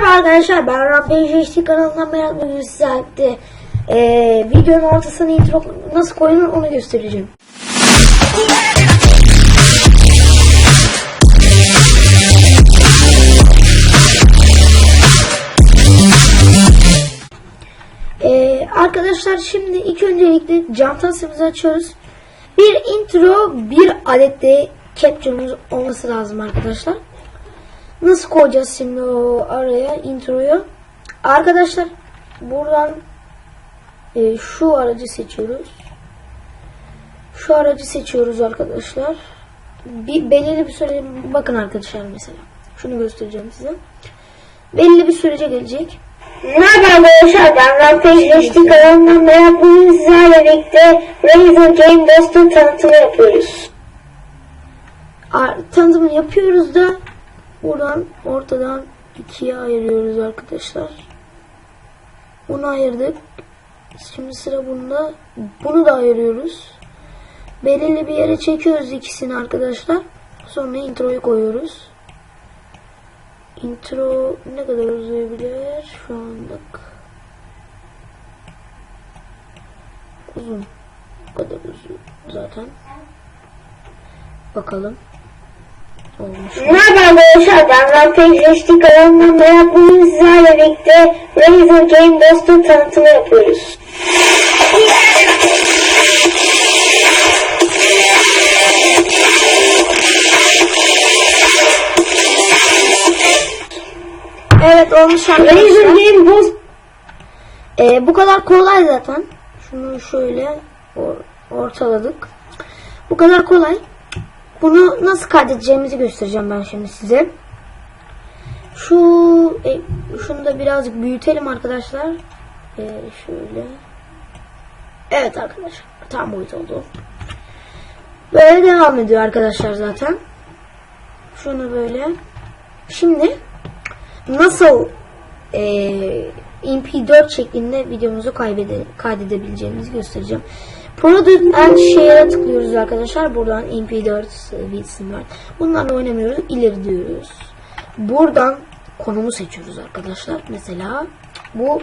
Merhaba arkadaşlar ben Rampage HD kanalından Merak bugün sizlerle ee, videonun ortasına intro nasıl koyulur onu göstereceğim. Ee, arkadaşlar şimdi ilk öncelikle cam tasımızı açıyoruz. Bir intro bir adette capture'ımız olması lazım arkadaşlar. Nasıl koyacağız şimdi o araya introyu? Arkadaşlar buradan e, şu aracı seçiyoruz. Şu aracı seçiyoruz arkadaşlar. Bir belirli bir süre bakın arkadaşlar mesela. Şunu göstereceğim size. Belli bir sürece gelecek. Merhaba arkadaşlar ben Rampage HD kanalından Berat bugün sizlerle birlikte Razer Game Dost'un tanıtımı yapıyoruz. Tanıtımını yapıyoruz da buradan ortadan ikiye ayırıyoruz arkadaşlar. Bunu ayırdık. Şimdi sıra bunda. Bunu da ayırıyoruz. Belirli bir yere çekiyoruz ikisini arkadaşlar. Sonra introyu koyuyoruz. Intro ne kadar uzayabilir? Şu anlık. Uzun. Bu kadar uzun zaten. Bakalım. Olmuş. mu? Merhaba arkadaşlar ben Rampage HD kanalından Berat bugün sizlerle birlikte Razer Game Dost'un tanıtımı yapıyoruz. Evet olmuş Razer arkadaşlar. Game Dost Ee, bu kadar kolay zaten. Şunu şöyle or- ortaladık. Bu kadar kolay. Bunu nasıl kaydedeceğimizi göstereceğim ben şimdi size. Şu e, şunu da birazcık büyütelim arkadaşlar. Ee, şöyle. Evet arkadaşlar. Tam boyut oldu. Böyle devam ediyor arkadaşlar zaten. Şunu böyle. Şimdi nasıl e, MP4 şeklinde videomuzu kaydedebileceğimizi göstereceğim. Product and Share'a tıklıyoruz arkadaşlar. Buradan MP4 bitsin var. Bunlarla oynamıyoruz. İleri diyoruz. Buradan konumu seçiyoruz arkadaşlar. Mesela bu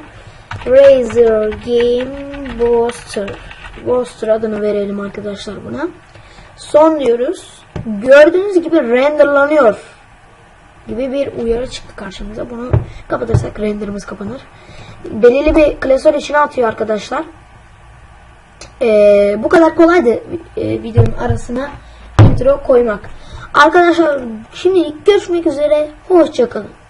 Razer Game Booster. Booster adını verelim arkadaşlar buna. Son diyoruz. Gördüğünüz gibi renderlanıyor gibi bir uyarı çıktı karşımıza. Bunu kapatırsak renderimiz kapanır. Belirli bir klasör içine atıyor arkadaşlar. Ee, bu kadar kolaydı e, videonun arasına intro koymak. Arkadaşlar şimdilik görüşmek üzere. Hoşçakalın.